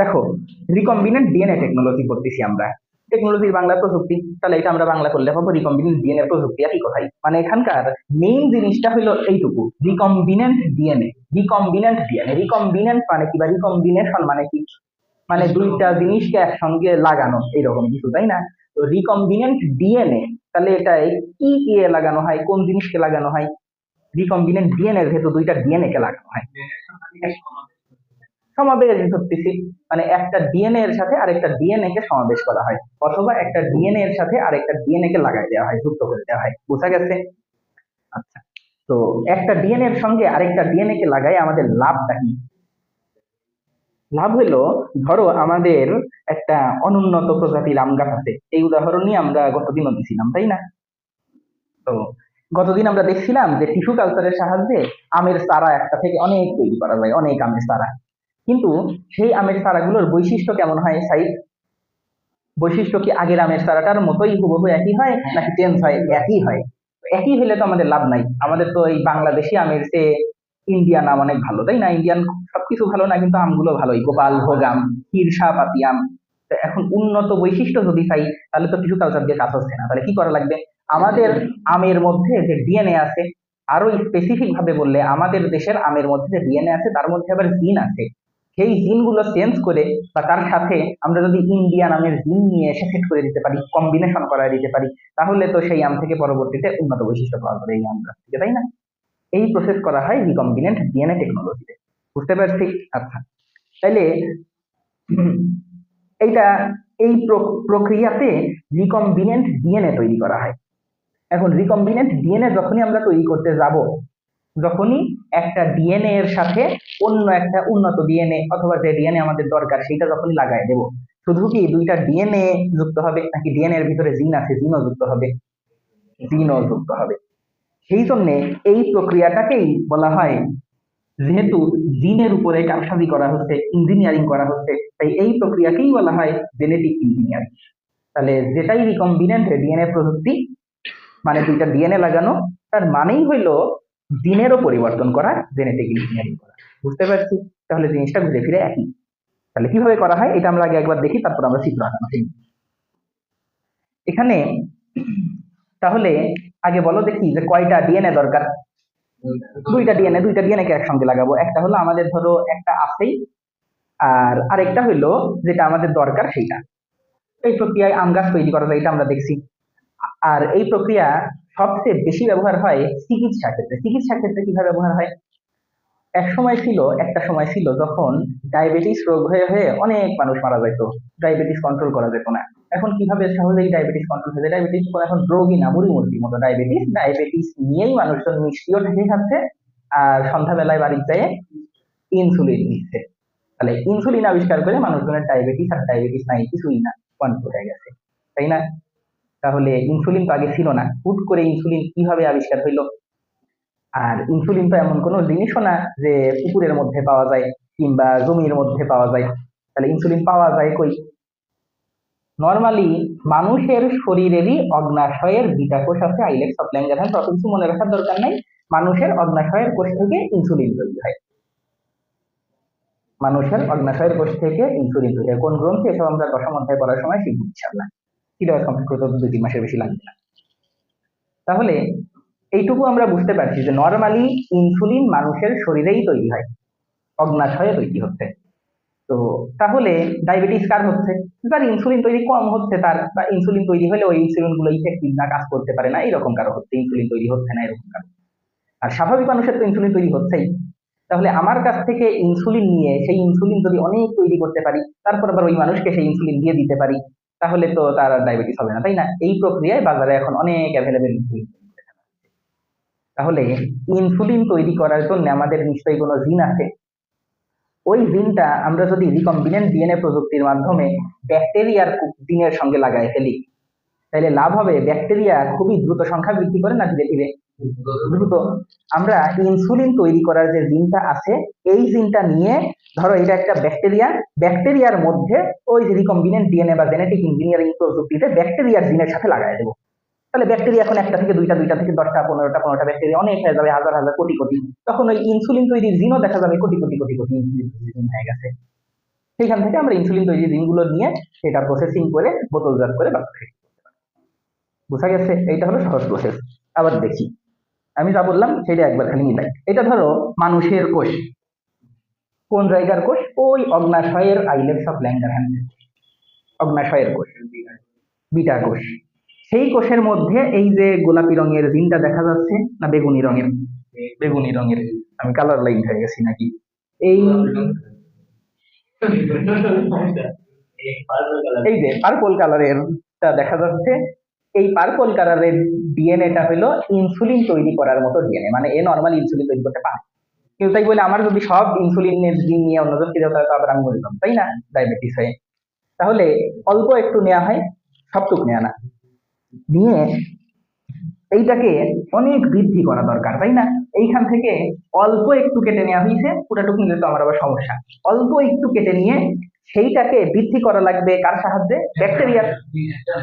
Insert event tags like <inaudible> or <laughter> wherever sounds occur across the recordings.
দেখো recombinant DNA technology করতেছি আমরা। টেকনোলজির বাংলা প্রযুক্তি, তাহলে এটা আমরা বাংলা করলে পাবো রিকম্বিনেন্ট ডিএনএ প্রযুক্তি একই কথাই। মানে এখানকার মেইন জিনিসটা হলো এইটুকু recombinant DNA recombinant DNA recombinant মানে কি বা রিকম্বিনেশন মানে কি? মানে দুইটা জিনিসকে একসঙ্গে লাগানো, এইরকম কিছু, তাই না? তো রিকম্বিনেন্ট ডিএনএ তাহলে এটাই কি কি লাগানো হয়, কোন জিনিসকে লাগানো হয়? রিকম্বিনেন্ট ডিএনএ এর ভেতর দুইটা ডিএনএ কে লাগানো হয়। সমাবেশ ধরতেছি মানে একটা ডিএনএ এর সাথে আরেকটা ডিএনএ কে সমাবেশ করা হয়। অথবা একটা ডিএনএ এর সাথে আরেকটা ডিএনএ কে লাগাই দেওয়া হয়, যুক্ত করে দেওয়া হয়। বোঝা গেছে? আচ্ছা। তো একটা ডিএনএ এর সঙ্গে আরেকটা ডিএনএ কে লাগাই আমাদের লাভটা কি? লাভ হলো, ধরো আমাদের একটা অনুন্নত প্রজাতির আম গাছ আছে। এই উদাহরণ নিয়ে আমরা গতদিনও দিছিলাম তাই না? তো গতদিন আমরা দেখছিলাম যে টিস্যু কালচারের সাহায্যে আমের চারা একটা থেকে অনেক তৈরি করা যায়, অনেক আমের চারা। কিন্তু সেই আমের চারাগুলোর বৈশিষ্ট্য কেমন হয় সাইজ বৈশিষ্ট্য কি আগের আমের চারাটার মতোই হুবহু একই হয় নাকি চেঞ্জ হয়? একই হয়। একই হলে তো আমাদের লাভ নাই। আমাদের তো এই বাংলাদেশি আমের চেয়ে ইন্ডিয়ান আম অনেক ভালো, তাই না? ইন্ডিয়ান সবকিছু ভালো না, কিন্তু আমগুলো ভালোই। গোপাল, ভোগ আম, হিরসা, পাতি আম। এখন উন্নত বৈশিষ্ট্য যদি চাই তাহলে তো কিছু কালচার দিয়ে কাজ হচ্ছে না। তাহলে কি করা লাগবে? আমাদের আমের মধ্যে যে ডিএনএ আছে, আরও স্পেসিফিক ভাবে বললে আমাদের দেশের আমের মধ্যে যে ডিএনএ আছে, তার মধ্যে আবার জিন আছে। সেই জিনগুলো চেঞ্জ করে বা তার সাথে আমরা যদি ইন্ডিয়ান আমের জিন নিয়ে এসে সেট করে দিতে পারি কম্বিনেশন করা দিতে পারি, তাহলে তো সেই আম থেকে পরবর্তীতে উন্নত বৈশিষ্ট্য পাওয়া যাবে এই আমটা থেকে তাই না? এই প্রসেস করা হয় রিকম্বিনেন্ট ডিএনএ টেকনোলজিতে বুঝতে পারছি? আচ্ছা তাইলে এইটা, এই প্রক- প্রক্রিয়াতে রিকম্বিনেন্ট ডিএনএ তৈরি করা হয়। এখন রিকম্বিনেন্ট ডিএনএ যখনই আমরা তৈরি করতে যাব, যখনই একটা ডিএনএ এর সাথে অন্য একটা উন্নত ডিএনএ অথবা যে ডিএনএ আমাদের দরকার সেটা যখনই লাগাই দেব। শুধু কি দুইটা ডিএনএ যুক্ত হবে, নাকি ডিএনএ এর ভিতরে জিন আছে জিনও যুক্ত হবে? জিনও যুক্ত হবে। সেই জন্য এই প্রক্রিয়াটাকেই বলা হয়, যেহেতু জিনের উপরে কারসাজি করা হচ্ছে ইঞ্জিনিয়ারিং করা হচ্ছে, তাই এই প্রক্রিয়াকেই বলা হয় জেনেটিক ইঞ্জিনিয়ারিং তাহলে যেটাই রিকম্বিনেন্ট ডিএনএ প্রযুক্তি মানে দুইটা ডিএনএ লাগানো, তার মানেই হইল জিনেরও পরিবর্তন করা জেনেটিক ইঞ্জিনিয়ারিং করা। বুঝতে পারছি? তাহলে জিনিসটা ঘুরে ফিরে একই। তাহলে কীভাবে করা হয়? এটা আমরা আগে একবার দেখি, তারপর আমরা চিত্র আঁকানো এখানে, তাহলে আগে বলো দেখি যে কয়টা ডিএনএ দরকার? দুইটা ডিএনএ দুইটা ডিএনএ কে একসঙ্গে লাগাবো। একটা হলো আমাদের ধরো একটা আছেই, আর আরেকটা হইল যেটা আমাদের দরকার সেটা এই প্রক্রিয়ায় আম গাছ তৈরি করা যায়, এটা আমরা দেখছি। আর এই প্রক্রিয়া সবচেয়ে বেশি ব্যবহার হয় চিকিৎসা ক্ষেত্রে। চিকিৎসা ক্ষেত্রে কীভাবে ব্যবহার হয়? এক সময় ছিল, একটা সময় ছিল যখন ডায়াবেটিস রোগ হয়ে হয়ে অনেক মানুষ মারা যেত। ডায়াবেটিস কন্ট্রোল করা যেত না। এখন কীভাবে সহজেই ডায়াবেটিস কন্ট্রোল হয়ে যায়? ডায়াবেটিস এখন রোগী না মুড়ি মুরগির মতো। ডায়াবেটিস ডায়াবেটিস নিয়েই মানুষজন মিষ্টিও ঠেকে খাচ্ছে আর সন্ধ্যাবেলায় বাড়ির যায় ইনসুলিন নিচ্ছে। তাহলে ইনসুলিন আবিষ্কার করে মানুষজনের ডায়াবেটিস আর ডায়াবেটিস নাই, কিছুই না কন্ট্রোল হয়ে গেছে। তাই না? তাহলে ইনসুলিন তো আগে ছিল না। হুট করে ইনসুলিন কীভাবে আবিষ্কার হইল? আর ইনসুলিন তো এমন কোনো জিনিসও না যে পুকুরের মধ্যে পাওয়া যায় কিংবা জমির মধ্যে পাওয়া যায়। তাহলে ইনসুলিন পাওয়া যায় কই? নর্মালি মানুষের শরীরেরই অগ্নাশয়ের বিটা কোষ আছে, আইলেক্স অফল্যাঙ্গার হয় তত কিছু মনে রাখার দরকার নাই। মানুষের অগ্নাশয়ের কোষ থেকে ইনসুলিন তৈরি হয়। মানুষের অগ্নাশয়ের কোষ থেকে ইনসুলিন তৈরি হয়। কোন গ্রন্থি এসব আমরা দশম অধ্যায় পড়ার সময় শিখব সিলেবাস কমপ্লিট করতে দুই তিন মাসের বেশি লাগবে না। তাহলে এইটুকু আমরা বুঝতে পারছি যে নর্মালি ইনসুলিন মানুষের শরীরেই তৈরি হয় অগ্নাশয়ে তৈরি হচ্ছে। তো তাহলে ডায়াবেটিস কার হচ্ছে? যার ইনসুলিন তৈরি কম হচ্ছে তার, বা ইনসুলিন তৈরি হলে ওই ইনসুলিনগুলো ইফেক্টিভ না, কাজ করতে পারে না এরকম কারও হচ্ছে ইনসুলিন তৈরি হচ্ছে না, এরকম কারও। আর স্বাভাবিক মানুষের তো ইনসুলিন তৈরি হচ্ছেই। তাহলে আমার কাছ থেকে ইনসুলিন নিয়ে সেই ইনসুলিন যদি অনেক তৈরি করতে পারি, তারপর আবার ওই মানুষকে সেই ইনসুলিন দিয়ে দিতে পারি। তাহলে তো তার ডায়াবেটিস হবে না, তাই না? এই প্রক্রিয়ায় বাজারে এখন অনেক অ্যাভেলেবেল তাহলে ইনসুলিন তৈরি করার জন্য আমাদের নিশ্চয়ই কোনো জিন আছে? ওই জিনটা আমরা যদি রিকম্বিনেন্ট ডিএনএ প্রযুক্তির মাধ্যমে ব্যাকটেরিয়ার জিনের সঙ্গে লাগাই ফেলি তাহলে লাভ হবে? ব্যাকটেরিয়া খুবই দ্রুত সংখ্যা বৃদ্ধি করে না ধীরে ধীরে? দ্রুত। আমরা ইনসুলিন তৈরি করার যে জিনটা আছে, এই জিনটা নিয়ে ধরো এটা একটা ব্যাকটেরিয়া, ব্যাকটেরিয়ার মধ্যে ওই যে রিকম্বিনেন্ট ডিএনএ বা জেনেটিক ইঞ্জিনিয়ারিং প্রযুক্তিতে ব্যাকটেরিয়ার জিনের সাথে লাগাই দেবো। তাহলে ব্যাকটেরিয়া এখন একটা থেকে দুইটা দুইটা থেকে দশটা, পনেরোটা পনেরোটা ব্যাকটেরিয়া অনেক হয়ে যাবে, হাজার হাজার, কোটি কোটি। তখন ওই ইনসুলিন তৈরির জিনও দেখা যাবে কোটি কোটি কোটি কোটি ইনসুলিন তৈরির জিন হয়ে গেছে। সেইখান থেকে আমরা ইনসুলিন তৈরি জিনগুলো নিয়ে সেটা প্রসেসিং করে বোতলজাত করে বাচ্চা খেতে বোঝা গেছে, এইটা হলো সহজ প্রসেস আবার দেখি। আমি যা বললাম সেটা একবার খালি মিলাই। এটা ধরো মানুষের কোষ। কোন জায়গার কোষ? ওই অগ্নাশয়ের আইলেপস অফ ল্যাঙ্গারহ্যান্ড অগ্নাশয়ের কোষ। বিটা কোষ। সেই কোষের মধ্যে এই যে গোলাপি রঙের জিনটা দেখা যাচ্ছে, না বেগুনি রঙের? বেগুনি রঙের আমি কালার লাইন হয়ে গেছি নাকি? এই এই যে পার্পল কালারের দেখা যাচ্ছে এই পার্পল কালারের ডিএনএটা হলো ইনসুলিন তৈরি করার মতো ডিএনএ মানে এ নর্মাল ইনসুলিন তৈরি করতে পারে। কিন্তু তাই বলে, আমার যদি সব ইনসুলিনের জিন নিয়ে অন্যজনকে দেওয়া তাহলে আবার আমি বললাম তাই না? ডায়াবেটিস হয়ে। তাহলে অল্প একটু নেওয়া হয়, সবটুক নেওয়া না। নিয়ে এইটাকে অনেক বৃদ্ধি করা দরকার, তাই না? এইখান থেকে অল্প একটু কেটে নেওয়া হয়েছে, পুরাটুকু নিলে তো আমার আবার সমস্যা। অল্প একটু কেটে নিয়ে সেইটাকে বৃদ্ধি করা লাগবে কার সাহায্যে? ব্যাকটেরিয়ার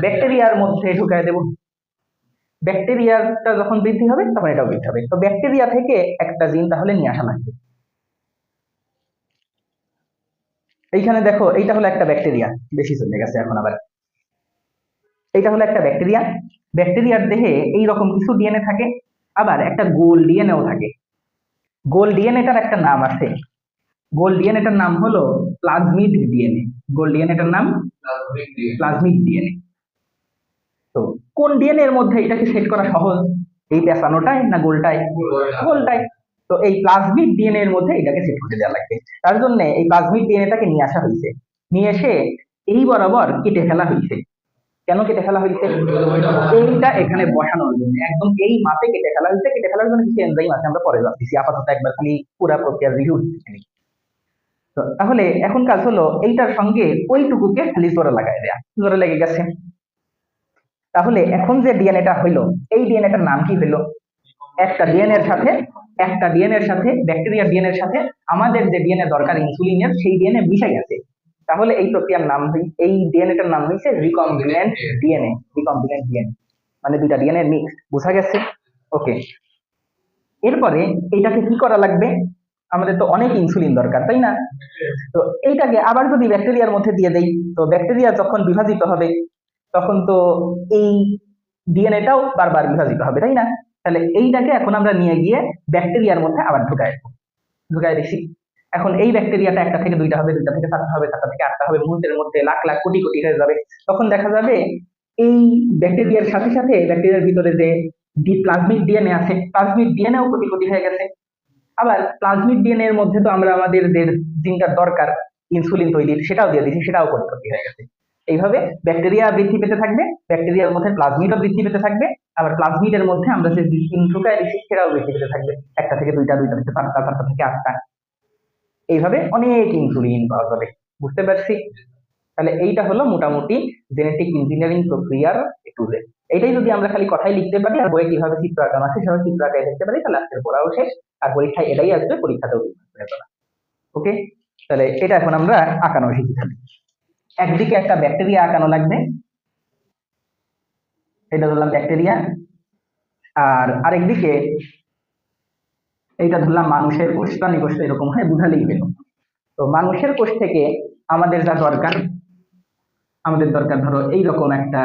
ব্যাকটেরিয়ার মধ্যে ঢুকায় দেব। ব্যাকটেরিয়াটা যখন বৃদ্ধি হবে, তখন এটাও বৃদ্ধি হবে। তো ব্যাকটেরিয়া থেকে একটা জিন তাহলে নিয়ে আসা লাগবে। এইখানে দেখো, এইটা হলো একটা ব্যাকটেরিয়া। বেশি চলে গেছে এখন আবার। এইটা হলো একটা ব্যাকটেরিয়া ব্যাকটেরিয়ার দেহে এই রকম কিছু ডিএনএ থাকে আবার একটা গোল ডিএনএও থাকে গোল ডিএনএটার একটা নাম আছে গোল ডিএনএটার নাম হলো প্লাজমিড ডিএনএ গোল ডিএনএটার নাম প্লাজমিড ডিএনএ তো কোন ডিএনএ এর মধ্যে এটাকে সেট করা সহজ এই পেঁচানোটাই না গোলটাই গোলটাই তো এই প্লাজমিড ডিএনএ এর মধ্যে এটাকে সেট করে দেওয়া লাগবে তার জন্য এই প্লাজমিড ডিএনএটাকে নিয়ে আসা হয়েছে নিয়ে এসে এই বরাবর কেটে ফেলা হয়েছে কেন কেটে ফেলা হয়েছে? এইটা এখানে বসানোর জন্য একদম এই মাপে কেটে ফেলা হয়েছে, কেটে ফেলার জন্য কিছু এনজাইম আছে, আমরা পরে যাচ্ছি আপাতত একবার খালি পুরা প্রক্রিয়া রিভিউ তো তাহলে এখন কাজ হলো, এইটার সঙ্গে ওইটুকুকে খালি জোরে লাগাই দেয়া। জোরে লেগে গেছে। তাহলে এখন যে ডিএনএটা হইল এই ডিএনএটার নাম কি হইল একটা ডিএনএ এর সাথে, একটা ডিএনএ এর সাথে ব্যাকটেরিয়া ডিএনএ এর সাথে আমাদের যে ডিএনএ দরকার ইনসুলিনের সেই ডিএনএ মিশে গেছে। তাহলে এই প্রক্রিয়ার নাম হই- এই ডিএনএটার নাম হয়েছে রিকম্বিনেন্ট ডিএনএ রিকম্বিনেন্ট ডিএনএ মানে দুইটা ডিএনএ মিক্স বোঝা গেছে? ওকে এরপরে এটাকে কি করা লাগবে? আমাদের তো অনেক ইনসুলিন দরকার তাই না? তো এইটাকে আবার যদি ব্যাকটেরিয়ার মধ্যে দিয়ে দেই তো ব্যাকটেরিয়া যখন বিভাজিত হবে তখন তো এই ডিএনএটাও বারবার বিভাজিত হবে তাই না? তাহলে এইটাকে এখন আমরা নিয়ে গিয়ে ব্যাকটেরিয়ার মধ্যে আবার ঢুকাই ঢুকাই দিছি। এখন এই ব্যাকটেরিয়াটা একটা থেকে দুইটা হবে, দুইটা থেকে চারটা হবে, চারটা থেকে আটটা হবে, মুহূর্তের মধ্যে লাখ লাখ কোটি কোটি হয়ে যাবে। তখন দেখা যাবে এই ব্যাকটেরিয়ার সাথে সাথে ব্যাকটেরিয়ার ভিতরে যে ডি প্লাজমিক ডিএনএ আছে প্লাজমিক ডিএনএও কোটি কোটি হয়ে গেছে। আবার প্লাজমিক ডিএনএ এর মধ্যে তো আমরা আমাদের যে জিনটার দরকার ইনসুলিন তৈরির, সেটাও দিয়ে দিচ্ছি সেটাও কোটি কোটি হয়ে গেছে। এইভাবে ব্যাকটেরিয়া বৃদ্ধি পেতে থাকবে ব্যাকটেরিয়ার মধ্যে প্লাজমিডও বৃদ্ধি পেতে থাকবে, আবার প্লাজমিডের মধ্যে আমরা যে ঢুকায় দিচ্ছি সেটাও বৃদ্ধি পেতে থাকবে। একটা থেকে দুইটা দুইটা থেকে চারটা চারটা থেকে আটটা। এইভাবে অনেক ইনসুলিন পাওয়া যাবে। বুঝতে পারছি? তাহলে এইটা হলো মোটামুটি জেনেটিক ইঞ্জিনিয়ারিং প্রক্রিয়ার একটু এইটাই যদি আমরা খালি কথাই লিখতে পারি আর বইয়ে কীভাবে চিত্র আঁকানো আছে সেভাবে চিত্র আঁকায় দেখতে পারি, তাহলে আজকের পড়াও শেষ আর পরীক্ষায় এটাই আসবে, পরীক্ষাতেও ওকে তাহলে এটা এখন আমরা আঁকানো শিখি একদিকে একটা ব্যাকটেরিয়া আঁকানো লাগবে। এটা ধরলাম ব্যাকটেরিয়া আর আরেকদিকে এইটা ধরলাম মানুষের কোষ প্রাণী কোষ এরকম হয়, বুঝালেই হলো। তো মানুষের কোষ থেকে আমাদের যা দরকার, আমাদের দরকার ধরো এইরকম একটা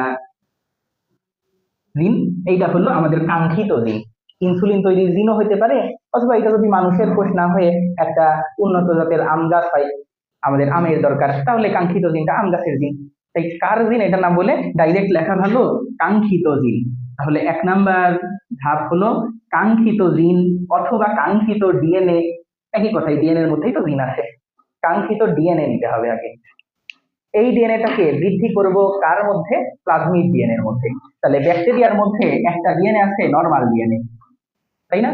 জিন এইটা হলো আমাদের কাঙ্ক্ষিত জিন ইনসুলিন তৈরির জিনও হতে পারে, অথবা এটা যদি মানুষের কোষ না হয়ে একটা উন্নত জাতের আম গাছ হয়, আমাদের আমের দরকার, তাহলে কাঙ্ক্ষিত জিনটা আম গাছের জিন তাই কার জিন এটা না বলে ডাইরেক্ট লেখা ভালো, কাঙ্ক্ষিত জিন তাহলে এক নাম্বার ধাপ হলো কাঙ্ক্ষিত জিন অথবা কাঙ্ক্ষিত ডিএনএ, একই কথাই ডিএনএ এর মধ্যেই তো জিন আছে। কাঙ্ক্ষিত ডিএনএ নিতে হবে আগে। এই ডিএনএটাকে বৃদ্ধি করব কার মধ্যে? প্লাজমিড ডিএনএ এর মধ্যে। তাহলে ব্যাকটেরিয়ার মধ্যে একটা ডিএনএ আছে, নরমাল ডিএনএ। তাই না?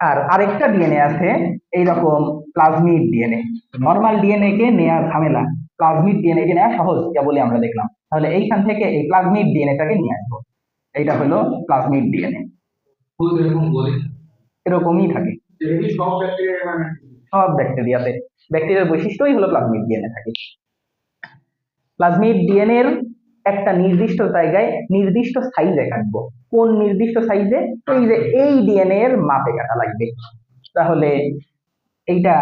আর আরেকটা ডিএনএ আছে, এইরকম প্লাজমিড ডিএনএ। নরমাল ডিএনএ কে নেওয়া ঝামেলা। প্লাজমিড ডিএনএ কে নেওয়া সহজ, যা বলে আমরা দেখলাম। তাহলে এইখান থেকে এই প্লাজমিড ডিএনএটাকে নিয়ে আসব। এইটা হলো প্লাজমিড ডিএনএ এরকমই থাকে। সব ব্যাকটেরিয়াতে ব্যাকটেরিয়ার বৈশিষ্ট্যই হলো প্লাজমিড ডিএনএ থাকে। প্লাজমিড ডিএনএ এর একটা নির্দিষ্ট জায়গায় নির্দিষ্ট সাইজে কাটবো কোন নির্দিষ্ট সাইজে এই যে এই ডিএনএ এর মাপে কাটা লাগবে। তাহলে এইটা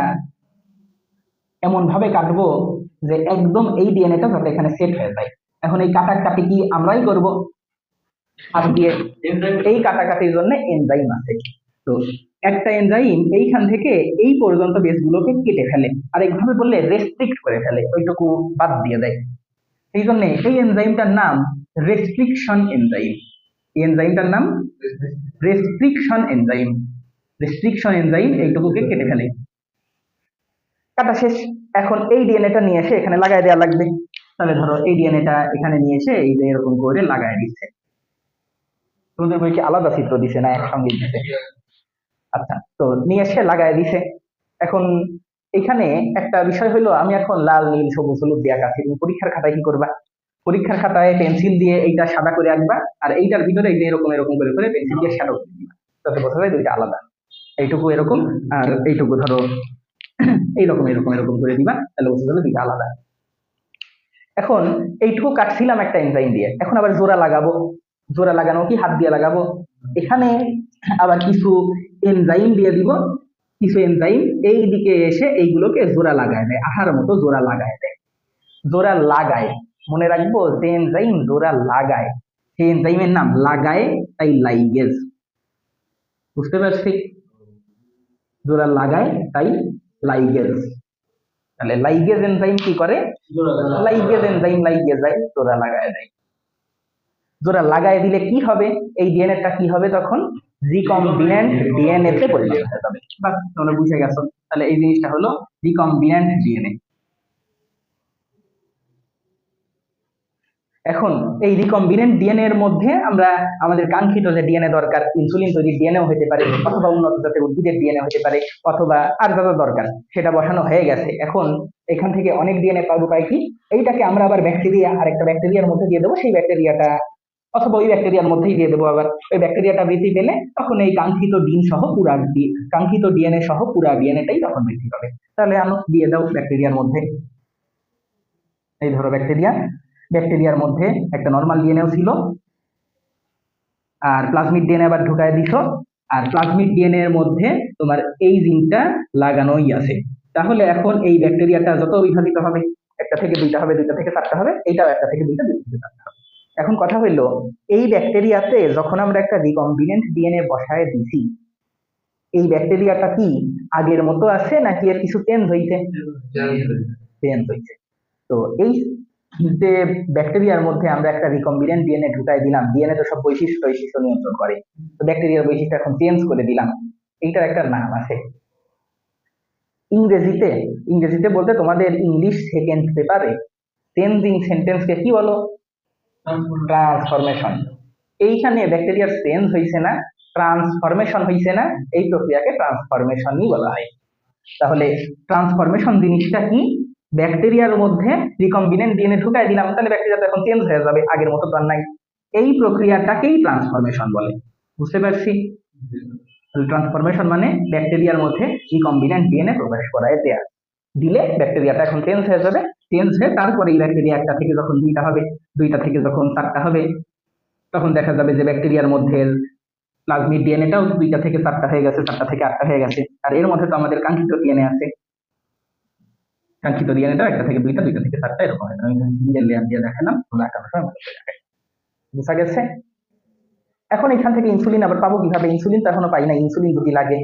এমন ভাবে কাটবো যে একদম এই ডিএনএটা যাতে এখানে সেট হয়ে যায়। এখন এই কাটাকাটি কি আমরাই করব? হাত দিয়ে এই কাটাকাটির জন্য এনজাইম আছে। তো একটা এনজাইম এইখান থেকে এই পর্যন্ত বেসগুলোকে কেটে ফেলে, আর একভাবে বললে রেস্ট্রিক্ট করে ফেলে, ওইটুকু বাদ দিয়ে দেয়। এই জন্য এই এনজাইমটার নাম রেস্ট্রিকশন এনজাইম এই এনজাইমটার নাম রেস্ট্রিকশন এনজাইম রেস্ট্রিকশন এনজাইম এইটুকুকে কেটে ফেলে। কাটা শেষ। এখন এই ডিএনএটা নিয়ে এসে এখানে লাগাই দেওয়া লাগবে। তাহলে ধরো এই ডিএনএটা এখানে নিয়ে এসে এই যে এরকম করে লাগাই দিচ্ছে। তোমাদের বই কি আলাদা চিত্র দিছে না একসঙ্গে দিছে? আচ্ছা তো নিয়ে এসে লাগাই দিছে। এখন এখানে একটা বিষয় হলো, আমি এখন লাল, নীল, সবুজ, হলুদ দিয়ে আঁকাছি তুমি পরীক্ষার খাতায় কি করবা? পরীক্ষার খাতায় পেন্সিল দিয়ে এইটা সাদা করে আঁকবা, আর এইটার ভিতরে এই যে এরকম এরকম করে করে পেন্সিল দিয়ে শ্যাডো করে দিবা। তাতে বোঝা যায় দুইটা আলাদা। এইটুকু এরকম, আর এইটুকু ধরো <clears throat> এইরকম, এরকম এরকম করে দিবা, তাহলে বোঝা যাবে দুইটা আলাদা। এখন এইটুকু কাটছিলাম একটা এনজাইম দিয়ে। এখন আবার জোড়া লাগাবো। জোড়া লাগানো কি হাত দিয়ে লাগাবো? এখানে আবার কিছু এনজাইম দিয়ে দিব। কিছু এনজাইম এই দিকে এসে এইগুলোকে জোড়া লাগায় দেয় আহার মতো জোড়া লাগায় দেয়। জোড়া লাগায় মনে রাখব যে এনজাইম জোড়া লাগায়। সেই এনজাইমের নাম লাগায় তাই লাইগেজ বুঝতে পারছি? জোড়া লাগায় তাই লাইগেজ তাহলে লাইগেজ এনজাইম কি করে? লাইগেজ এনজাইম লাইগে যায় জোড়া লাগায় দেয়। জোড়া লাগায় দিলে কি হবে? এই ডিএনএটা কি হবে তখন? রিকম্বিনেন্ট ডিএনএ তে পরিণত যাবে। বাস, তোমরা বুঝে গেছো। তাহলে এই জিনিসটা হলো রিকম্বিনেন্ট ডিএনএ এখন এই রিকম্বিনেন্ট ডিএনএ এর মধ্যে আমরা আমাদের কাঙ্ক্ষিত যে ডিএনএ দরকার ইনসুলিন তৈরির ডিএনএ হতে পারে, অথবা উন্নত জাতের উদ্ভিদের ডিএনএ হতে পারে, অথবা আর যা দরকার, সেটা বসানো হয়ে গেছে। এখন এখান থেকে অনেক ডিএনএ পাবো পাই কি? এইটাকে আমরা আবার ব্যাকটেরিয়া আর একটা ব্যাকটেরিয়ার মধ্যে দিয়ে দেবো, সেই ব্যাকটেরিয়াটা অথবা ওই ব্যাকটেরিয়ার মধ্যেই দিয়ে দেবো আবার। ওই ব্যাকটেরিয়াটা বৃদ্ধি পেলে তখন এই কাঙ্ক্ষিত ডিম সহ পুরা কাঙ্ক্ষিত ডিএনএ সহ পুরা ডিএনএটাই তখন বৃদ্ধি পাবে। তাহলে আমি দিয়ে দাও ব্যাকটেরিয়ার মধ্যে। এই ধরো ব্যাকটেরিয়া। ব্যাকটেরিয়ার মধ্যে একটা নর্মাল ডিএনএও ছিল। আর প্লাজমিড ডিএনএ আবার ঢুকায় দিছো। আর প্লাজমিড ডিএনএ এর মধ্যে তোমার এই জিনটা লাগানোই আছে। তাহলে এখন এই ব্যাকটেরিয়াটা যত বিভাজিত হবে, একটা থেকে দুইটা হবে, দুইটা থেকে চারটা হবে এইটাও একটা থেকে দুইটা দুইটা থেকে চারটা হবে। এখন কথা হইল, এই ব্যাকটেরিয়াতে যখন আমরা একটা রিকম্বিনেন্ট ডিএনএ বসায় দিছি, এই ব্যাকটেরিয়াটা কি আগের মতো আছে নাকি এর কিছু চেঞ্জ হইছে? চেঞ্জ হইছে। তো এই যে ব্যাকটেরিয়ার মধ্যে আমরা একটা রিকম্বিনেন্ট ডিএনএ ঢুকাই দিলাম ডিএনএ তো সব বৈশিষ্ট্য বৈশিষ্ট্য নিয়ন্ত্রণ করে। তো ব্যাকটেরিয়ার বৈশিষ্ট্য এখন চেঞ্জ করে দিলাম। এইটার একটা নাম আছে। ইংরেজিতে ইংরেজিতে বলতে তোমাদের ইংলিশ সেকেন্ড পেপারে চেঞ্জিং সেন্টেন্সকে কি বলো? ট্রান্সফরমেশন এইখানে ব্যাকটেরিয়ার চেঞ্জ হয়েছে না ট্রান্সফরমেশন হয়েছে না, এই প্রক্রিয়াকে ট্রান্সফরমেশনই বলা হয়। তাহলে ট্রান্সফরমেশন জিনিসটা কি? ব্যাকটেরিয়ার মধ্যে রিকম্বিনেন্ট ডিএনএ ঢুকাই দিলাম, তাহলে ব্যাকটেরিয়াটা এখন চেঞ্জ হয়ে যাবে, আগের মতো তো নাই। এই প্রক্রিয়াটাকেই ট্রান্সফরমেশন বলে। বুঝতে পারছি? ট্রান্সফরমেশন মানে ব্যাকটেরিয়ার মধ্যে রিকম্বিনেন্ট ডিএনএ প্রবেশ করায় দেয়া। দিলে ব্যাকটেরিয়াটা এখন চেঞ্জ হয়ে যাবে। টেন্স হয়ে তারপরে এই ব্যাকটেরিয়া একটা থেকে যখন দুইটা হবে, দুইটা থেকে যখন চারটা হবে, তখন দেখা যাবে যে ব্যাকটেরিয়ার মধ্যে প্লাজমিড ডিএনএটাও দুইটা থেকে চারটা হয়ে গেছে, চারটা থেকে আটটা হয়ে গেছে। আর এর মধ্যে তো আমাদের কাঙ্ক্ষিত ডিএনএ আছে। কাঙ্ক্ষিত ডিএনএটা একটা থেকে দুইটা দুইটা থেকে চারটা, এরকম আমি দেখালাম। বুঝা গেছে? এখন এখান থেকে ইনসুলিন আবার পাবো কীভাবে? ইনসুলিন তো এখনও পাই না ইনসুলিন যদি লাগে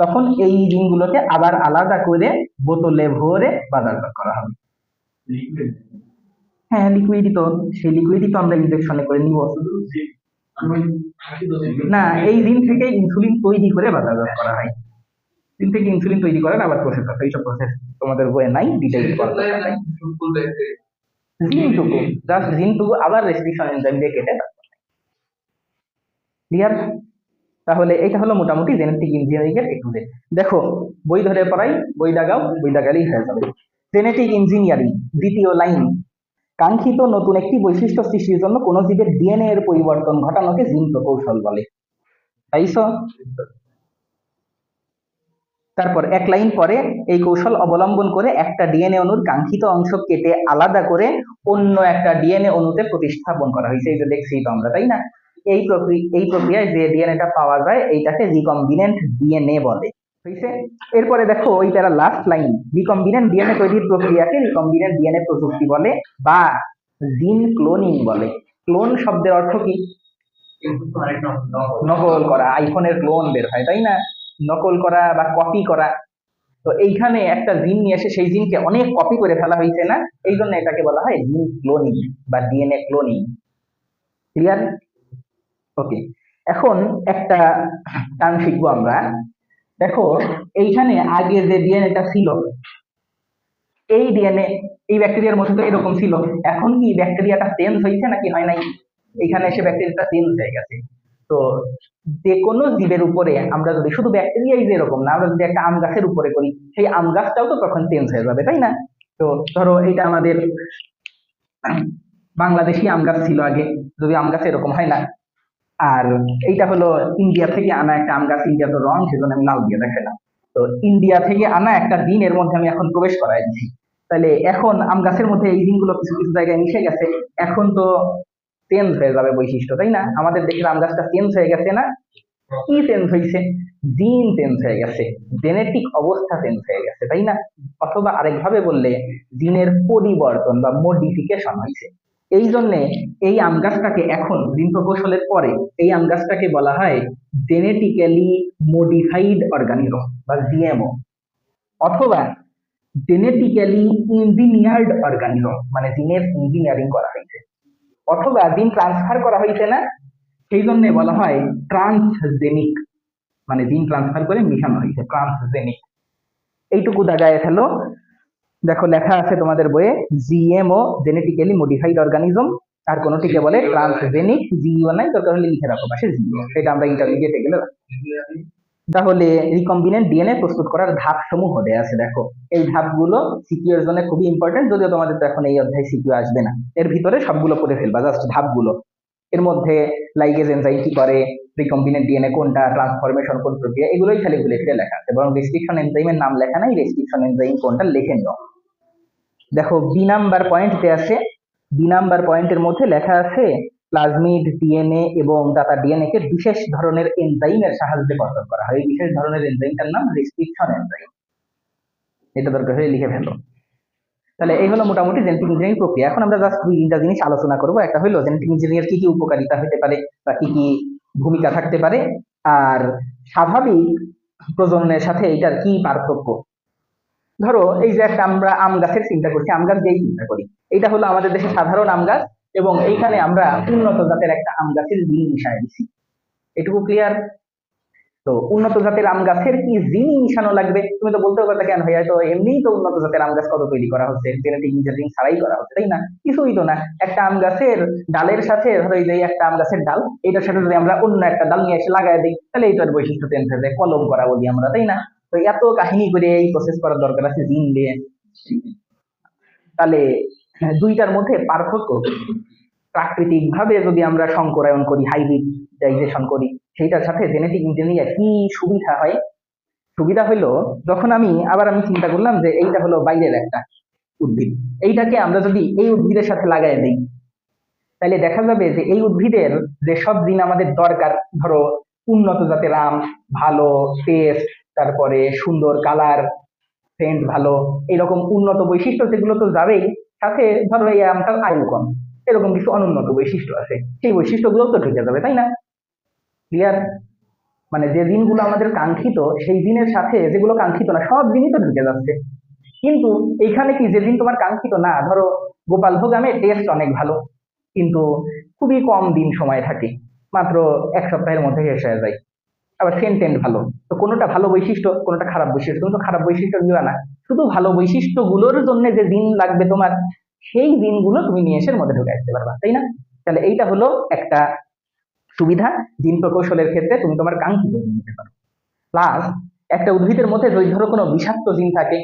তখন এই জিনগুলোকে আবার আলাদা করে বোতলে ভরে বাজারজাত করা হবে। হ্যাঁ লিকুইডই তো। সেই লিকুইডই তো আমরা ইনজেকশনে করে নিব। না এই জিন থেকে ইনসুলিন তৈরি করে বাজারজাত করা হয়। জিন থেকে ইনসুলিন তৈরি করার আবার প্রসেস আছে। এইসব প্রসেস তোমাদের বইয়ে নাই দরকার জিনটুকু জাস্ট জিনটুকু আবার রেস্ট্রিকশন এনজাইম দিয়ে কেটে ক্লিয়ার তাহলে এটা হলো মোটামুটি জেনেটিক ইঞ্জিনিয়ারিং এর একটু দেখো, বই ধরে পড়াই, বই দাগাও, বই দাগালেই হয়ে যাবে। জেনেটিক ইঞ্জিনিয়ারিং দ্বিতীয় লাইন কাঙ্ক্ষিত নতুন একটি বৈশিষ্ট্য সৃষ্টির জন্য কোন জীবের ডিএনএ এর পরিবর্তন ঘটানোকে জিন প্রকৌশল বলে। তাইছো তারপর এক লাইন পরে এই কৌশল অবলম্বন করে একটা ডিএনএ অণুর কাঙ্ক্ষিত অংশ কেটে আলাদা করে অন্য একটা ডিএনএ অণুতে প্রতিস্থাপন করা হয়েছে। এই যে দেখছি তো আমরা, তাই না? এই এই প্রক্রিয়ায় যে ডিএনএটা পাওয়া যায়, এইটাকে রিকম্বিনেন্ট ডিএনএ বলে। হয়েছে এরপরে দেখো ওই প্যারা লাস্ট লাইন রিকম্বিনেন্ট ডিএনএ তৈরির প্রক্রিয়াকে রিকম্বিনেন্ট ডিএনএ প্রযুক্তি বলে বা জিন ক্লোনিং বলে। ক্লোন শব্দের অর্থ কি? নকল করা, আইফোনের ক্লোন বের হয়, তাই না? নকল করা বা কপি করা। তো এইখানে একটা জিন নিয়ে এসে সেই জিনকে অনেক কপি করে ফেলা হয়েছে না? এই জন্য এটাকে বলা হয় জিন ক্লোনিং বা ডিএনএ ক্লোনিং ক্লিয়ার ওকে এখন একটা টার্ম শিখব আমরা। দেখো, এইখানে আগে যে ডিএনএটা ছিল, এই ডিএনএ এই ব্যাকটেরিয়ার মধ্যে তো এরকম ছিল। এখন কি ব্যাকটেরিয়াটা চেঞ্জ হয়েছে নাকি হয় নাই? এখানে এসে ব্যাকটেরিয়াটা চেঞ্জ হয়ে গেছে। তো যে কোনো জীবের উপরে আমরা যদি, শুধু ব্যাকটেরিয়াই যে এরকম না, আমরা যদি একটা আম গাছের উপরে করি, সেই আম গাছটাও তো তখন চেঞ্জ হয়ে যাবে, তাই না? তো ধরো এটা আমাদের বাংলাদেশি আম গাছ ছিল আগে। যদি আম গাছ এরকম হয় না আর এইটা হলো ইন্ডিয়া থেকে আনা একটা আম গাছ ইন্ডিয়া তো রং, সেজন্য আমি লাল দিয়ে দেখালাম। তো ইন্ডিয়া থেকে আনা একটা দিন, এর মধ্যে আমি এখন প্রবেশ করাই দিচ্ছি তাহলে এখন আম গাছের মধ্যে এই দিনগুলো কিছু কিছু জায়গায় মিশে গেছে। এখন তো চেঞ্জ হয়ে যাবে বৈশিষ্ট্য, তাই না? আমাদের দেখে আম গাছটা চেঞ্জ হয়ে গেছে না? কি চেঞ্জ হয়েছে জিন চেঞ্জ হয়ে গেছে, জেনেটিক অবস্থা চেঞ্জ হয়ে গেছে, তাই না? অথবা আরেকভাবে বললে, জিনের পরিবর্তন বা মডিফিকেশন হয়েছে এই জন্যে এই আম গাছটাকে এখন জিন প্রকৌশলের পরে এই আম গাছটাকে বলা হয় জেনেটিক্যালি মডিফাইড অর্গানিজম বা জিএমও অথবা জেনেটিক্যালি ইঞ্জিনিয়ার্ড অর্গানিজম মানে জিনের ইঞ্জিনিয়ারিং করা হয়েছে। অথবা জিন ট্রান্সফার করা হয়েছে না, সেই জন্য বলা হয় ট্রান্সজেনিক মানে জিন ট্রান্সফার করে মিশানো হয়েছে ট্রান্সজেনিক এইটুকু জায়গায় ফেলো। দেখো লেখা আছে তোমাদের বইয়ে জিএমও জেনেটিক্যালি মডিফাইড অর্গানিজম আর কোনোটিকে বলে ট্রান্সজেনিক জিও নাই দরকার হলে লিখে রাখো পাশে জিও এটা আমরা ইন্টারমিডিয়েটে গেলে তাহলে রিকম্বিনেন্ট ডিএনএ প্রস্তুত করার ধাপ সমূহ দেয়া আছে দেখো। এই ধাপগুলো সিকিউ এর জন্য খুবই ইম্পর্টেন্ট যদিও তোমাদের তো এখন এই অধ্যায় সিকিউ আসবে না। এর ভিতরে সবগুলো পড়ে ফেলবা জাস্ট ধাপগুলো। এর মধ্যে লাইগেজ এনজাইম কি করে রিকম্বিনেন্ট ডিএনএ কোনটা ট্রান্সফরমেশন কোন প্রক্রিয়া এগুলোই খালি ঘুরে ফিরে লেখা আছে। বরং রেস্ট্রিকশন এনজাইমের নাম লেখা নাই রেস্ট্রিকশন এনজাইম কোনটা লিখে নিও। দেখো বি নাম্বার পয়েন্টতে আছে। বি নাম্বার পয়েন্টের মধ্যে লেখা আছে প্লাজমিড ডিএনএ এবং দাতা ডিএনএ কে বিশেষ ধরনের এনজাইমের সাহায্যে গঠন করা হয়। এই বিশেষ ধরনের এনজাইমটার নাম রেস্ট্রিকশন এনজাইম এটা দরকার হলে লিখে ফেলো। তাহলে এই হলো মোটামুটি জেনেটিক ইঞ্জিনিয়ারিং প্রক্রিয়া। এখন আমরা জাস্ট দুই তিনটা জিনিস আলোচনা করব। একটা হলো জেনেটিক ইঞ্জিনিয়ার কি কি উপকারিতা হতে পারে বা কি কি ভূমিকা থাকতে পারে। আর স্বাভাবিক প্রজননের সাথে এটার কি পার্থক্য? ধরো, এই যে একটা আমরা আম গাছের চিন্তা করছি, আম গাছ যেই চিন্তা করি। এটা হলো আমাদের দেশে সাধারণ আম গাছ এবং এইখানে আমরা উন্নত জাতের একটা আম গাছের জিন মিশাই দিছি। এটুকু ক্লিয়ার তো উন্নত জাতের আম গাছের কি জিন মিশানো লাগবে? তুমি তো বলতে পারবে কেন ভাইয়া, তো এমনিই তো উন্নত জাতের আম গাছ কত তৈরি করা হচ্ছে? জেনেটিক ইঞ্জিনিয়ারিং ছাড়াই করা হচ্ছে, তাই না? কিছুই তো না। একটা আম গাছের ডালের সাথে, ধরো এই যে একটা আম গাছের ডাল এটার সাথে যদি আমরা অন্য একটা ডাল নিয়ে এসে লাগাই দিই, তাহলে এইটার বৈশিষ্ট্য চেঞ্জ হয়ে যায়, কলম করা বলি আমরা, তাই না? তো এত কাহিনী করে এই প্রসেস করার দরকার আছে জিন দিয়ে। তাহলে, দুইটার মধ্যে পার্থক্য। প্রাকৃতিক ভাবে যদি আমরা সংকরায়ন করি হাইব্রিডাইজেশন করি, সেইটার সাথে জেনেটিক ইঞ্জিনিয়ার কি সুবিধা হয়? সুবিধা হইল, যখন আমি, আবার আমি চিন্তা করলাম যে এইটা হলো বাইরের একটা উদ্ভিদ। এইটাকে আমরা যদি এই উদ্ভিদের সাথে লাগাই দিই, তাহলে দেখা যাবে যে এই উদ্ভিদের যে সব জিন আমাদের দরকার, ধরো উন্নত জাতের আম, ভালো টেস্ট তারপরে সুন্দর কালার সেন্ট ভালো, এরকম উন্নত বৈশিষ্ট্য সেগুলো তো যাবেই, সাথে ধরো এই আমটার আয়ু কম এরকম কিছু অনুন্নত বৈশিষ্ট্য আছে, সেই বৈশিষ্ট্যগুলোও তো ঢুকে যাবে, তাই না? ক্লিয়ার মানে যে দিনগুলো আমাদের কাঙ্ক্ষিত, সেই দিনের সাথে যেগুলো কাঙ্ক্ষিত না, সব দিনই তো ঢুকে যাচ্ছে। কিন্তু এইখানে কি যে জিন তোমার কাঙ্ক্ষিত? না, ধরো গোপাল ভোগ টেস্ট অনেক ভালো, কিন্তু খুবই কম দিন সময় থাকে, মাত্র এক সপ্তাহের মধ্যে শেষ হয়ে যায়। আবার সেন্টেন্ট ভালো। তো কোনোটা ভালো বৈশিষ্ট্য, কোনোটা খারাপ বৈশিষ্ট্য। তুমি তো খারাপ বৈশিষ্ট্য দিবা না। শুধু ভালো বৈশিষ্ট্যগুলোর জন্য যে দিন লাগবে তোমার, সেই দিনগুলো তুমি নিয়ে এসে মধ্যে ঢুকে আসতে পারবা, তাই না? তাহলে এইটা হলো একটা সুবিধা জিন প্রকৌশলের ক্ষেত্রে তুমি তোমার কাঙ্ক্ষিত নিতে পারো। প্লাস একটা উদ্ভিদের মধ্যে যদি ধরো কোনো বিষাক্ত জিন থাকে,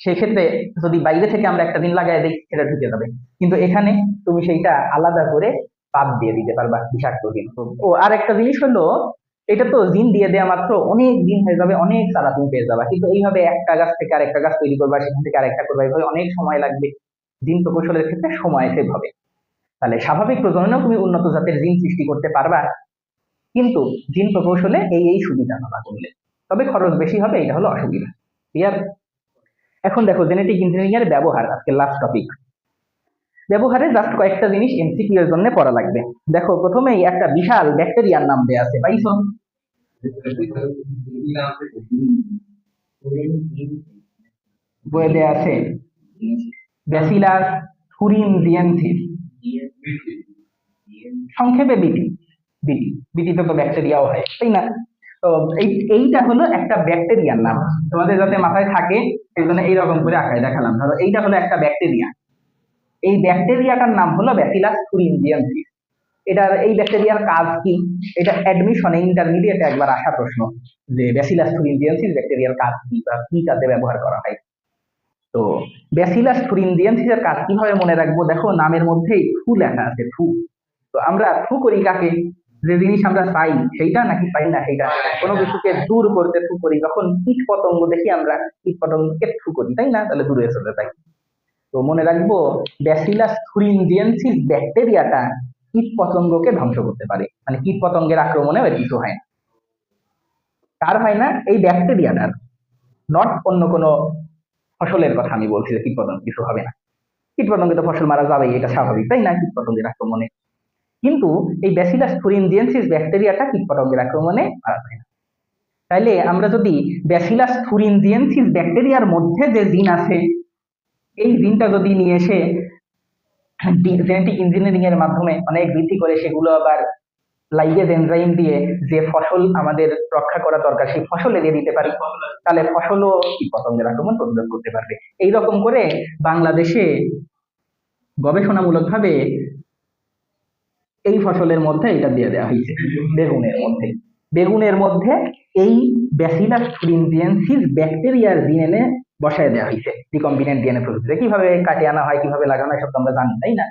সেক্ষেত্রে যদি বাইরে থেকে আমরা একটা দিন লাগাই দিই, সেটা ঢুকে যাবে। কিন্তু এখানে তুমি সেইটা আলাদা করে পাপ দিয়ে দিতে পারবা বিষাক্ত দিন ও আর একটা জিনিস হলো এটা তো জিন দিয়ে দেওয়া মাত্র অনেক দিন হয়ে যাবে, অনেক চারা তুমি পেয়ে যাবা। কিন্তু এইভাবে একটা গাছ থেকে আরেকটা গাছ তৈরি করবা, সেখান থেকে আরেকটা করবা এইভাবে অনেক সময় লাগবে। জিন প্রকৌশলের ক্ষেত্রে সময় সেভ হবে তাহলে স্বাভাবিক প্রজননেও তুমি উন্নত জাতের জিন সৃষ্টি করতে পারবা। কিন্তু জিন প্রকৌশলে এই এই সুবিধা পাবা করলে। তবে খরচ বেশি হবে, এটা হলো অসুবিধা। ক্লিয়ার এখন দেখো জেনেটিক ইঞ্জিনিয়ারিং এর ব্যবহার আজকে লাস্ট টপিক ব্যবহারে জাস্ট কয়েকটা জিনিস এমসিকিউ এর জন্য পড়া লাগবে। দেখো, প্রথমেই একটা বিশাল ব্যাকটেরিয়ার নাম দেয়া আছে বইয়ে দেয়া আছে ব্যাসিলাস থুরিনজিয়েন্সিস সংক্ষেপে বিটি বিটি, বিটিতে তো ব্যাকটেরিয়াও হয়, তাই না? তো এই, এইটা হলো একটা ব্যাকটেরিয়ার নাম। তোমাদের যাতে মাথায় থাকে, সেই জন্য এইরকম করে আঁকায় দেখালাম। ধরো, এইটা হলো একটা ব্যাকটেরিয়া এই ব্যাকটেরিয়াটার নাম হলো ব্যাসিলাস থুরিনজিয়েন্সিস এটার, এই ব্যাকটেরিয়ার কাজ কি? এটা অ্যাডমিশনে ইন্টারমিডিয়েটে একবার আসা প্রশ্ন যে ব্যাসিলাস থুরিনজিয়েন্সিস ব্যাকটেরিয়ার কাজ কি বা কি কাজে ব্যবহার করা হয়। তো ব্যাসিলাস থুরিনজিয়েন্সিস এর কাজ কীভাবে মনে রাখব? দেখো, নামের মধ্যেই থু লেখা আছে, থু। তো আমরা থু করি কাকে? যে জিনিস আমরা চাই, সেইটা নাকি পাই না সেইটা? কোনো কিছুকে দূর করতে থু করি, যখন কীট পতঙ্গ দেখি আমরা কীট পতঙ্গকে থু করি, তাই না? তাহলে দূরে চলে যাই। তো মনে রাখব ব্যাসিলাস থুরিনজিয়েন্সিস ব্যাকটেরিয়াটা কীট পতঙ্গকে ধ্বংস করতে পারে। মানে কীট পতঙ্গের আক্রমণে এর কিছু হয় না। তার হয় না, এই ব্যাকটেরিয়াটার নট অন্য কোনো ফসলের কথা আমি বলছি যে কীটপতঙ্গ কিছু হবে না। কীটপতঙ্গে তো ফসল মারা যাবেই, এটা স্বাভাবিক, তাই না? কীটপতঙ্গের আক্রমণে। কিন্তু এই ব্যাসিলাস থুরিনজিয়েন্সিস ব্যাকটেরিয়াটা কীটপতঙ্গের আক্রমণে মারা যায় না। তাইলে আমরা যদি ব্যাসিলাস থুরিনজিয়েন্সিস ব্যাকটেরিয়ার মধ্যে যে জিন আছে এই দিনটা যদি নিয়ে এসে জেনেটিক ইঞ্জিনিয়ারিং এর মাধ্যমে অনেক বৃদ্ধি করে সেগুলো আবার লাইগেজ এনজাইম দিয়ে যে ফসল আমাদের রক্ষা করা দরকার, সেই ফসল দিয়ে দিতে পারি, তাহলে ফসলও কীট পতঙ্গের আক্রমণ প্রতিরোধ করতে পারবে। এই রকম করে বাংলাদেশে গবেষণামূলকভাবে এই ফসলের মধ্যে এটা দিয়ে দেওয়া হয়েছে, বেগুনের মধ্যে। বেগুনের মধ্যে এই ব্যাসিলাস থুরিনজিয়েন্সিস ব্যাকটেরিয়ার ডিএনএ বসায় দেওয়া হয়েছে রিকম্বিনেন্ট ডিএনএ প্রযুক্তিতে কীভাবে কাটে আনা হয়, কীভাবে লাগানো হয়, সব আমরা জানি, তাই না?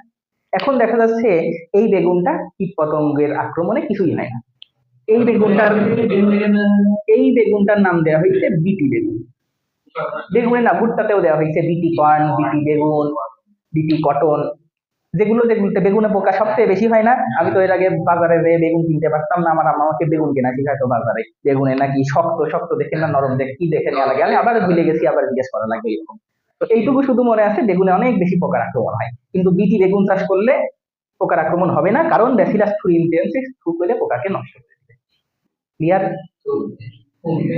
এখন দেখা যাচ্ছে এই বেগুনটা কীট পতঙ্গের আক্রমণে কিছুই হয় না এই বেগুনটার এই বেগুনটার নাম দেওয়া হয়েছে বিটি বেগুন। বেগুনের না, ভুট্টাতেও দেওয়া হয়েছে বিটি কর্ন বিটি বেগুন, বিটি কটন। যেগুলো যেগুলোতে বেগুনে পোকা সবচেয়ে বেশি হয় না? আমি তো এর আগে বাজারে যেয়ে বেগুন কিনতে পারতাম না, আমার আমাকে বেগুন কেনা শিখাইতো বাজারে। বেগুনে নাকি শক্ত শক্ত দেখে না, নরম দেখে, কি দেখে নেওয়া লাগে। আমি আবার ভুলে গেছি, আবার জিজ্ঞেস করা লাগবে এরকম। তো এইটুকু শুধু মনে আছে, বেগুনে অনেক বেশি পোকার আক্রমণ হয়। কিন্তু বিটি বেগুন চাষ করলে পোকার আক্রমণ হবে না, কারণ ব্যাসিলাস থ্রু থ্রুইনটেন্সিস থ্রু করলে পোকাকে নষ্ট করে দেবে। ক্লিয়ার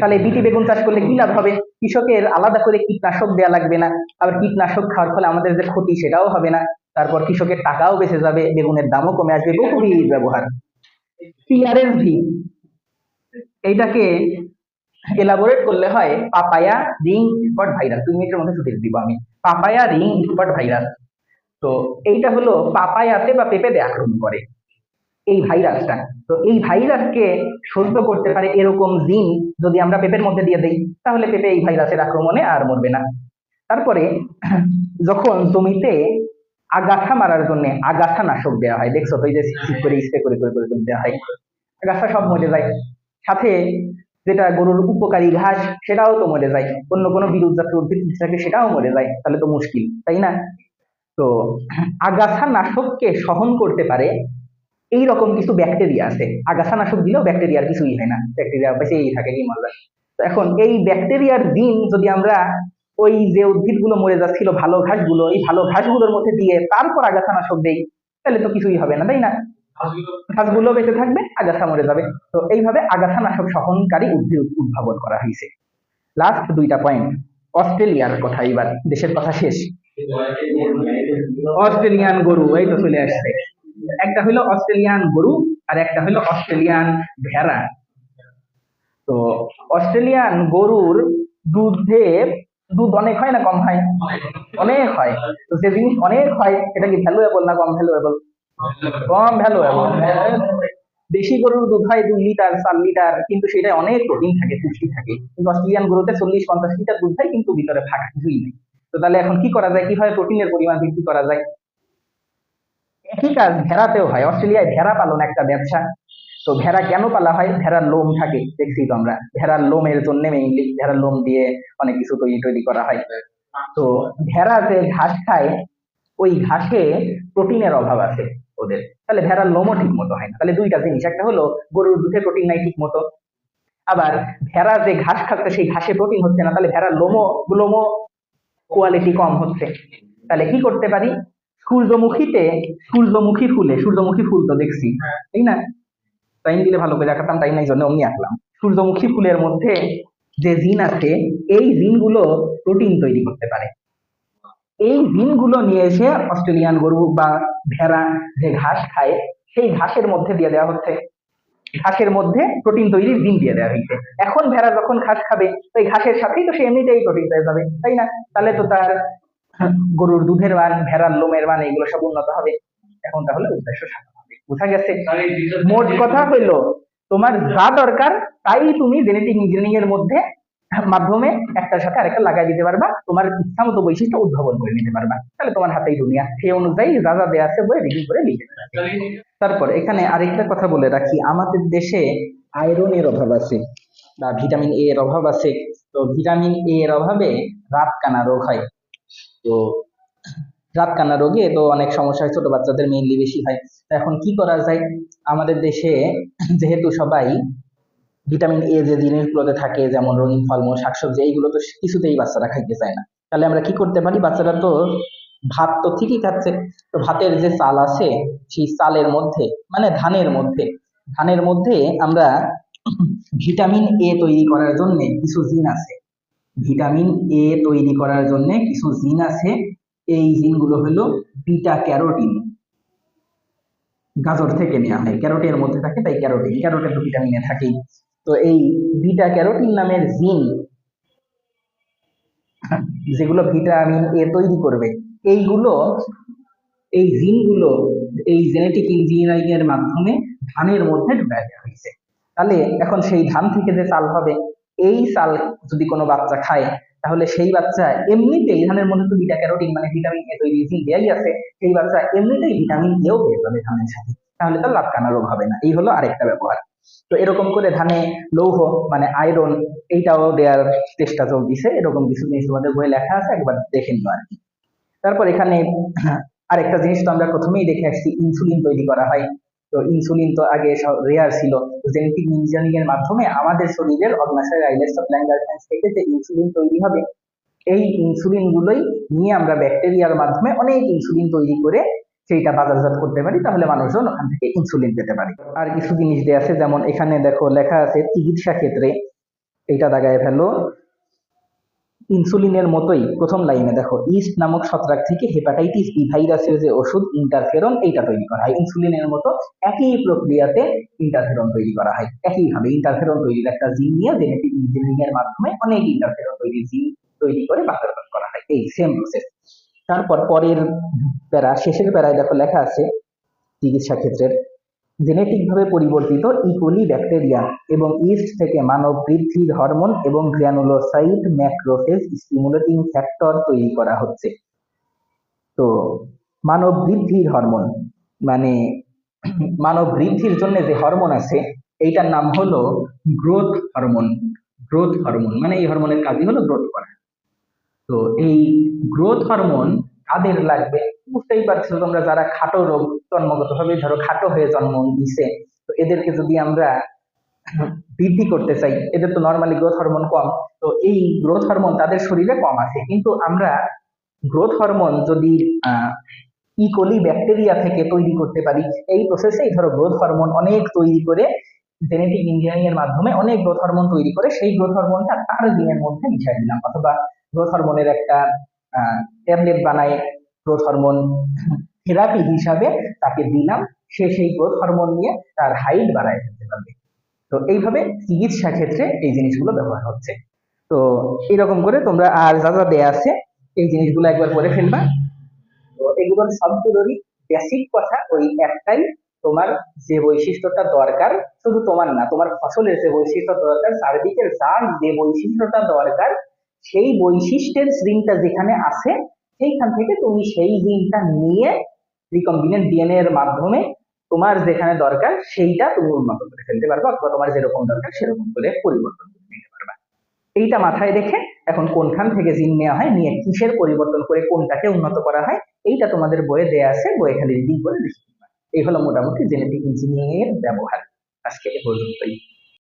তাহলে বিটি বেগুন চাষ করলে কি লাভ হবে? কৃষকের আলাদা করে কীটনাশক দেওয়া লাগবে না। আবার কীটনাশক খাওয়ার ফলে আমাদের যে ক্ষতি সেটাও হবে না। তারপর কৃষকের টাকাও বেঁচে যাবে, বেগুনের দামও কমে আসবে, বহুবিধ ব্যবহার। পিআরএস ভি, এইটাকে এলাবোরেট করলে হয় পাপায়া রিং স্পট ভাইরাস দুই মিনিটের মধ্যে ছুটি দিব আমি। পাপায়া রিং স্পট ভাইরাস তো এইটা হলো পাপায়াতে বা পেঁপেতে আক্রমণ করে এই ভাইরাসটা। তো এই ভাইরাসকে সহ্য করতে পারে এরকম জিন যদি আমরা পেঁপের মধ্যে দিয়ে দিই, তাহলে পেঁপে এই ভাইরাসের আক্রমণে আর মরবে না। তারপরে যখন জমিতে আগাছা মারার জন্য আগাছা নাশক দেওয়া হয়। দেখছ তো এই যে করে স্প্রে করে করে করে দেওয়া হয়। আগাছা সব মরে যায়। সাথে যেটা গরুর উপকারী ঘাস, সেটাও তো মরে যায়। অন্য কোনো বিরুদ্ধ জাতীয় উদ্ভিদ থাকে, সেটাও মরে যায়। তাহলে তো মুশকিল, তাই না? তো আগাছা নাশককে সহন করতে পারে এই রকম কিছু ব্যাকটেরিয়া আছে। আগাছা নাশক দিলেও ব্যাকটেরিয়ার কিছুই হয় না। ব্যাকটেরিয়া বেঁচেই থাকে, কি মজা। তো এখন এই ব্যাকটেরিয়ার জিন যদি আমরা ওই যে উদ্ভিদগুলো মরে যাচ্ছিল ভালো ঘাসগুলো এই ভালো ঘাসগুলোর মধ্যে দিয়ে তারপর আগাছা নাশক দেই তাহলে তো কিছুই হবে না তাই না? ঘাসগুলো। বেঁচে থাকবে আগাছা মরে যাবে। তো এইভাবে আগাছা নাশক সহনকারী উদ্ভিদ উদ্ভাবন করা হয়েছে। লাস্ট দুইটা পয়েন্ট অস্ট্রেলিয়ার কথা এবার দেশের কথা শেষ। অস্ট্রেলিয়ান গরু এই তো চলে আসছে। একটা হলো অস্ট্রেলিয়ান গরু আর একটা হলো অস্ট্রেলিয়ান ভেড়া। তো অস্ট্রেলিয়ান গরুর দুধে দুধ অনেক হয় না কম হয়? অনেক হয়। তো যে জিনিস অনেক হয়, এটা কি ভ্যালুয়েবল না কম ভ্যালুয়েবল কম ভ্যালুয়েবল দেশি গরুর দুধ হয় দুই লিটার, চার লিটার, কিন্তু সেটা অনেক প্রোটিন থাকে, পুষ্টি থাকে। কিন্তু অস্ট্রেলিয়ান গরুতে চল্লিশ, পঞ্চাশ লিটার দুধ হয়, কিন্তু ভিতরে ফাঁকা কিছুই নেই। তো তাহলে এখন কি করা যায়? কীভাবে প্রোটিনের পরিমাণ বৃদ্ধি করা যায়? একই কাজ ভেড়াতেও হয়। অস্ট্রেলিয়ায় ভেড়া পালন একটা ব্যবসা। তো ভেড়া কেন পালা হয়? ভেড়ার লোম থাকে দেখছি তো আমরা। ভেড়ার লোমের জন্য মেইনলি ভেড়ার লোম দিয়ে অনেক কিছু তৈরি তৈরি করা হয়। তো ভেড়া যে ঘাস খায় ওই ঘাসে প্রোটিনের অভাব আছে ওদের। তাহলে ভেড়ার লোমও ঠিক মতো হয় না। তাহলে দুইটা জিনিস একটা হলো গরুর দুধে প্রোটিন নাই ঠিক মতো। আবার ভেড়া যে ঘাস খাচ্ছে সেই ঘাসে প্রোটিন হচ্ছে না তাহলে ভেড়ার লোমো লোমো কোয়ালিটি কম হচ্ছে। তাহলে কি করতে পারি? সূর্যমুখীতে সূর্যমুখী ফুলে সূর্যমুখী ফুল তো দেখছি তাই না? টাইম দিলে ভালো করে দেখাতাম, তাই নাই জন্য অমনি আঁকলাম। সূর্যমুখী ফুলের মধ্যে যে জিন আছে, এই জিনগুলো প্রোটিন তৈরি করতে পারে। এই জিনগুলো নিয়ে এসে অস্ট্রেলিয়ান গরু বা ভেড়া যে ঘাস খায়, সেই ঘাসের মধ্যে দিয়ে দেওয়া হচ্ছে। ঘাসের মধ্যে প্রোটিন তৈরির জিন দিয়ে দেওয়া হয়েছে। এখন ভেড়া যখন ঘাস খাবে এই ঘাসের সাথেই তো সে এমনিতেই প্রোটিন পেয়ে যাবে, তাই না? তাহলে তো তার গরুর দুধের মান, ভেড়ার লোমের মান এগুলো সব উন্নত হবে। এখন তাহলে উদ্দেশ্য সাধন বোঝা গেছে? মোট কথা হইল তোমার যা দরকার তাই তুমি জেনেটিক ইঞ্জিনিয়ারিং এর মধ্যে মাধ্যমে একটার সাথে আরেকটা লাগাই দিতে পারবা। তোমার ইচ্ছা মতো বৈশিষ্ট্য উদ্ভাবন করে নিতে পারবা। তাহলে তোমার হাতেই দুনিয়া। সেই অনুযায়ী যা যা দেওয়া আছে বই রিভিউ করে লিখে। তারপর এখানে আরেকটা কথা বলে রাখি। আমাদের দেশে আয়রনের অভাব আছে বা ভিটামিন এ এর অভাব আছে। তো ভিটামিন এ এর অভাবে রাত কানা রোগ হয়। তো রাত কানা রোগে তো অনেক সমস্যা হয়, ছোট বাচ্চাদের মেইনলি বেশি হয়। তো এখন কি করা যায়? আমাদের দেশে <clears throat> যেহেতু সবাই ভিটামিন এ যে জিনিসগুলোতে থাকে, যেমন রঙিন ফলমূল, শাকসবজি, এইগুলো তো কিছুতেই বাচ্চারা খাইতে চায় না। তাহলে আমরা কি করতে পারি? বাচ্চারা তো ভাত তো ঠিকই খাচ্ছে, তো ভাতের যে চাল আছে, সেই চালের মধ্যে মানে ধানের মধ্যে ধানের মধ্যে আমরা <clears throat> ভিটামিন এ তৈরি করার জন্য কিছু জিন আছে। ভিটামিন এ তৈরি করার জন্য কিছু জিন আছে এই জিনগুলো হলো বিটা ক্যারোটিন। গাজর থেকে নেওয়া হয়। ক্যারোটের মধ্যে থাকে, তাই ক্যারোটিন। ক্যারোটে তো ভিটামিন থাকেই। তো এই বিটা ক্যারোটিন নামের জিন, যেগুলো ভিটামিন এ তৈরি করবে, এইগুলো, এই জিনগুলো, এই জেনেটিক ইঞ্জিনিয়ারিং এর মাধ্যমে ধানের মধ্যে ঢুকায় দেওয়া হয়েছে। তাহলে এখন সেই ধান থেকে যে চাল হবে, এই চাল যদি কোনো বাচ্চা খায় তাহলে সেই বাচ্চা এমনিতেই ধানের মধ্যে তো বিটা ক্যারোটিন মানে ভিটামিন এ তৈরি জিন দেওয়াই আছে, সেই বাচ্চা এমনিতেই ভিটামিন এও পেয়ে যাবে ধানের সাথে। তাহলে তার লাভকানা রোগ হবে না। এই হলো আরেকটা ব্যবহার। তো এরকম করে ধানে লৌহ মানে আয়রন এইটাও দেওয়ার চেষ্টা চলতেছে। এরকম কিছু জিনিস তোমাদের বইয়ে লেখা আছে, একবার দেখে নিও আর কি। তারপর এখানে আরেকটা জিনিস তো আমরা প্রথমেই দেখে আসছি ইনসুলিন তৈরি করা হয়। তো ইনসুলিন তো আগে রেয়ার ছিল। জেনেটিক ইঞ্জিনিয়ারিং এর মাধ্যমে আমাদের শরীরের অগ্নাশয় আইলেটস অফ ল্যাঙ্গারহ্যান্স থেকে যে ইনসুলিন তৈরি হবে, এই ইনসুলিন গুলোই নিয়ে আমরা ব্যাকটেরিয়ার মাধ্যমে অনেক ইনসুলিন তৈরি করে সেইটা বাজারজাত করতে পারি, তাহলে মানুষজন ওখান থেকে ইনসুলিন পেতে পারে। আর কিছু জিনিস দেওয়া আছে, যেমন এখানে দেখো লেখা আছে চিকিৎসা ক্ষেত্রে, এইটা দাগায় ফেলো। ইনসুলিনের মতোই প্রথম লাইনে দেখো, ইস্ট নামক ছত্রাক থেকে হেপাটাইটিস বি ভাইরাসের যে ওষুধ ইন্টারফেরন এইটা তৈরি করা হয়। ইনসুলিনের মতো একই প্রক্রিয়াতে ইন্টারফেরন তৈরি করা হয়। একইভাবে ইন্টারফেরন তৈরির একটা জিন নিয়ে জেনেটিক ইঞ্জিনিয়ারিং এর মাধ্যমে অনেক ইন্টারফেরন তৈরি জিন তৈরি করে বাজারজাত করা হয়। এই সেম প্রসেস তারপর পরের প্যারা, শেষের প্যারায় দেখো লেখা আছে চিকিৎসা ক্ষেত্রের। জেনেটিক ভাবে পরিবর্তিত ইকোলি ব্যাকটেরিয়া এবং ইস্ট থেকে মানব বৃদ্ধির হরমোন এবং গ্র্যানুলোসাইট ম্যাক্রোফেজ স্টিমুলেটিং ফ্যাক্টর তৈরি করা হচ্ছে। তো মানব বৃদ্ধির হরমোন মানে মানব বৃদ্ধির জন্য যে হরমোন আছে, এইটার নাম হলো গ্রোথ হরমোন গ্রোথ হরমোন মানে এই হরমোনের কাজই হলো গ্রোথ করা। তো এই গ্রোথ হরমোন কাদের লাগবে? বুঝতেই পারছ তোমরা যারা খাটো রোগ জন্মগত ভাবে ধরো খাটো হয়ে জন্ম দিছে তো এদেরকে যদি আমরা বৃদ্ধি করতে চাই, এদের তো নর্মালি গ্রোথ হরমোন কম। তো এই গ্রোথ হরমোন তাদের শরীরে কম আছে। কিন্তু আমরা গ্রোথ হরমোন যদি ইকোলি ব্যাকটেরিয়া থেকে তৈরি করতে পারি, এই প্রসেসেই ধরো গ্রোথ হরমোন অনেক তৈরি করে জেনেটিক ইঞ্জিনিয়ারিং এর মাধ্যমে অনেক গ্রোথ হরমোন তৈরি করে, সেই গ্রোথ হরমোনটা তার জিনের মধ্যে মিশিয়ে দিলাম। অথবা গ্রোথ হরমোনের একটা ট্যাবলেট বানায় গ্রোথ হরমোন থেরাপি হিসাবে তাকে দিলাম। সে সেই গ্রোথ হরমোন নিয়ে তার হাইট বাড়ায় ফেলতে পারবে। তো এইভাবে চিকিৎসা ক্ষেত্রে এই জিনিসগুলো ব্যবহার হচ্ছে। তো এরকম করে তোমরা আর যা যা দেয়া আছে, এই জিনিসগুলো একবার করে ফেলবা। তো এগুলোর সবগুলোরই বেসিক কথা, ওই একটাই তোমার যে বৈশিষ্ট্যটা দরকার, শুধু তোমার না, তোমার ফসলের যে বৈশিষ্ট্য দরকার, চারদিকের যার যে বৈশিষ্ট্যটা দরকার, সেই বৈশিষ্ট্যের জিনটা যেখানে আছে সেইখান থেকে তুমি সেই জিনটা নিয়ে রিকম্বিনেন্ট ডিএনএ এর মাধ্যমে তোমার যেখানে দরকার সেইটা তুমি উন্নত করে ফেলতে পারবে অথবা তোমার যেরকম দরকার সেরকম করে পরিবর্তন করে এইটা মাথায় রেখে এখন কোনখান থেকে জিন নেওয়া হয়, নিয়ে কিসের পরিবর্তন করে কোনটাকে উন্নত করা হয়, এইটা তোমাদের বইয়ে দেয়া আছে, বইয়ে খালি রিডিং করে লিখে এই হলো মোটামুটি জেনেটিক ইঞ্জিনিয়ারিং এর ব্যবহার। আজকে এ পর্যন্তই।